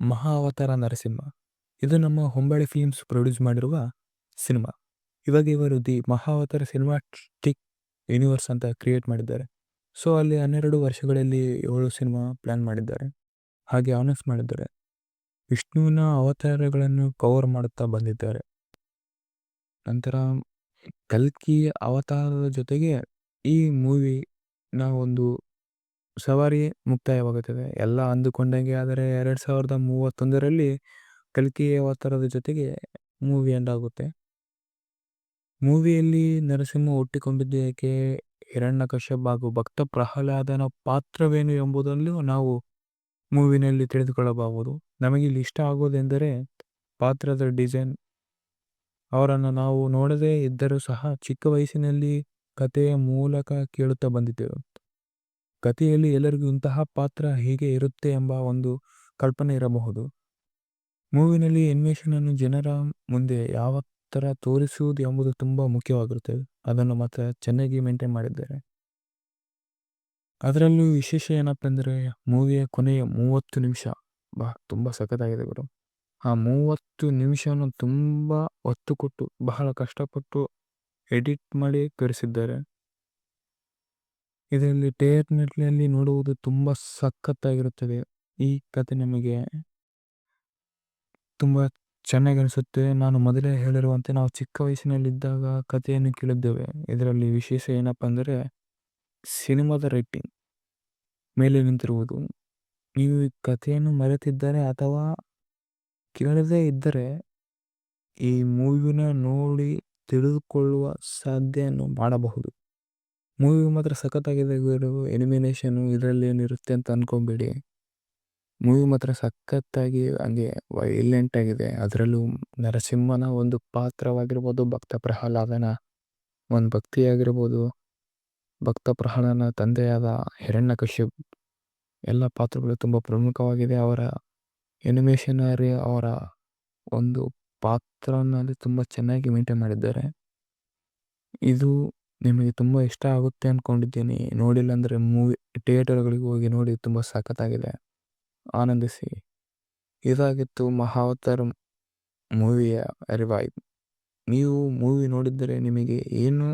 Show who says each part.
Speaker 1: ಮಹಾ ಅವತಾರ ನರಸಿಂಹ. ಇದು ನಮ್ಮ ಹೊಂಬಳೆ ಫಿಲ್ಮ್ಸ್ ಪ್ರೊಡ್ಯೂಸ್ ಮಾಡಿರುವ ಸಿನಿಮಾ. ಇವಾಗ ಇವರು the Maha Avatar cinematic universe ಅಂತ ಕ್ರಿಯೇಟ್ ಮಾಡಿದ್ದಾರೆ. ಸೊ ಅಲ್ಲಿ ಹನ್ನೆರಡು ವರ್ಷಗಳಲ್ಲಿ ಏಳು ಸಿನಿಮಾ ಪ್ಲ್ಯಾನ್ ಮಾಡಿದ್ದಾರೆ. ಹಾಗೆ ಅನೌನ್ಸ್ ಮಾಡಿದ್ದಾರೆ. ವಿಷ್ಣುವಿನ ಅವತಾರಗಳನ್ನು ಕವರ್ ಮಾಡುತ್ತಾ ಬಂದಿದ್ದಾರೆ. ನಂತರ ಕಲ್ಕಿ ಅವತಾರದ ಜೊತೆಗೆ ಈ ಮೂವಿನ ಒಂದು ಸವಾರಿ ಮುಕ್ತಾಯವಾಗುತ್ತದೆ. ಎಲ್ಲ ಅಂದುಕೊಂಡಂಗೆ ಆದರೆ ಎರಡು ಸಾವಿರದ ಮೂವತ್ತೊಂದರಲ್ಲಿ ಅವತಾರದ ಜೊತೆಗೆ ಮೂವಿ ಎಂಡ್ ಆಗುತ್ತೆ. ಮೂವಿಯಲ್ಲಿ ನರಸಿಂಹ ಹುಟ್ಟಿಕೊಂಡಿದ್ದು ಏಕೆ ಹಿರಣ್ಯಕಶ್ಯಪ್ ಹಾಗೂ ಭಕ್ತ ಪ್ರಹ್ಲಾದನ ಪಾತ್ರವೇನು ಎಂಬುದನ್ನು ನಾವು ಮೂವಿನಲ್ಲಿ ತಿಳಿದುಕೊಳ್ಳಬಹುದು. ನಮಗೆ ಇಲ್ಲಿ ಇಷ್ಟ ಆಗೋದೆಂದರೆ ಪಾತ್ರದ ಡಿಸೈನ್. ಅವರನ್ನು ನಾವು ನೋಡದೇ ಇದ್ದರೂ ಸಹ ಚಿಕ್ಕ ವಯಸ್ಸಿನಲ್ಲಿ ಕಥೆಯ ಮೂಲಕ ಕೇಳುತ್ತಾ ಬಂದಿದ್ದೆವು. ಕಥೆಯಲ್ಲಿ ಎಲ್ಲರಿಗೂ ಇಂತಹ ಪಾತ್ರ ಹೇಗೆ ಇರುತ್ತೆ ಎಂಬ ಒಂದು ಕಲ್ಪನೆ ಇರಬಹುದು. ಮೂವಿನಲ್ಲಿ ಅನಿಮೇಷನ್ ಅನ್ನು ಜನರ ಮುಂದೆ ಯಾವ ಥರ ತೋರಿಸುವುದು ಎಂಬುದು ತುಂಬ ಮುಖ್ಯವಾಗಿರುತ್ತದೆ ಅದನ್ನು ಮಾತ್ರ ಚೆನ್ನಾಗಿ ಮೇಂಟೈನ್ ಮಾಡಿದ್ದಾರೆ. ಅದರಲ್ಲೂ ವಿಶೇಷ ಏನಪ್ಪ ಅಂದರೆ ಮೂವಿಯ ಕೊನೆಯ ಮೂವತ್ತು ನಿಮಿಷ. ಬಾ, ತುಂಬ ಸಖತ್ತಾಗಿದೆ ಗುರು. ಆ ಮೂವತ್ತು ನಿಮಿಷವನ್ನು ತುಂಬ ಒತ್ತು ಕೊಟ್ಟು, ಬಹಳ ಕಷ್ಟಪಟ್ಟು ಎಡಿಟ್ ಮಾಡಿ ತೋರಿಸಿದ್ದಾರೆ. ಇದರಲ್ಲಿ ಟೇರ್ನೆಟ್ನಲ್ಲಿ ನೋಡುವುದು ತುಂಬ ಸಖತ್ತಾಗಿರುತ್ತದೆ. ಈ ಕತೆ ನಮಗೆ ತುಂಬ ಚೆನ್ನಾಗಿ ಅನಿಸುತ್ತೆ ನಾನು ಮೊದಲೇ ಹೇಳಿರುವಂತೆ ನಾವು ಚಿಕ್ಕ ವಯಸ್ಸಿನಲ್ಲಿದ್ದಾಗ ಕಥೆಯನ್ನು ಕೇಳಿದ್ದೇವೆ. ಇದರಲ್ಲಿ ವಿಶೇಷ ಏನಪ್ಪ ಅಂದರೆ ಸಿನಿಮಾದ ರೈಟಿಂಗ್ ಮೇಲೆ ನಿಂತಿರುವುದು. ನೀವು ಈ ಕಥೆಯನ್ನು ಮರೆತಿದ್ದರೆ ಅಥವಾ ಕೇಳದೇ ಇದ್ದರೆ ಈ ಮೂವಿನ ನೋಡಿ ತಿಳಿದುಕೊಳ್ಳುವ ಸಾಧ್ಯವನ್ನು ಮಾಡಬಹುದು. ಮೂವಿ ಮಾತ್ರ ಸಖತ್ತಾಗಿದೆ ಗುರು. ಎನಿಮಿನೇಷನು ಇದರಲ್ಲಿ ಏನಿರುತ್ತೆ ಅಂತ ಅನ್ಕೊಂಬೇಡಿ. ಮೂವಿ ಮಾತ್ರ ಸಖತ್ತಾಗಿ ಹಂಗೆ ವೈಲೆಂಟ್ ಆಗಿದೆ. ಅದರಲ್ಲೂ ನರಸಿಂಹನ ಒಂದು ಪಾತ್ರವಾಗಿರ್ಬೋದು, ಭಕ್ತ ಪ್ರಹ್ಲಾದನ ಒಂದು ಭಕ್ತಿ ಆಗಿರ್ಬೋದು ಭಕ್ತ ಪ್ರಹ್ಲಾದನ ತಂದೆಯಾದ ಹಿರಣ್ಯ ಕಶ್ಯಪ್. ಎಲ್ಲ ಪಾತ್ರಗಳು ತುಂಬ ಪ್ರಮುಖವಾಗಿದೆ. ಅವರ ಎನಿಮೇಷನರಿ ಅವರ ಒಂದು ಪಾತ್ರನಲ್ಲಿ ತುಂಬ ಚೆನ್ನಾಗಿ ಮೇಂಟೈನ್ ಮಾಡಿದ್ದಾರೆ. ಇದು ನಿಮಗೆ ತುಂಬ ಇಷ್ಟ ಆಗುತ್ತೆ ಅಂದ್ಕೊಂಡಿದ್ದೀನಿ ನೋಡಿಲ್ಲ ಅಂದರೆ ಮೂವಿ, ಥಿಯೇಟರ್ಗಳಿಗೆ ಹೋಗಿ ನೋಡಿ ತುಂಬ ಸಖತ್ತಾಗಿದೆ. ಆನಂದಿಸಿ. ಇದಾಗಿತ್ತು ಮಹಾವತಾರ ಮೂವಿಯ ರಿವೈವ್ ನೀವು ಮೂವಿ ನೋಡಿದ್ದರೆ ನಿಮಗೆ ಏನು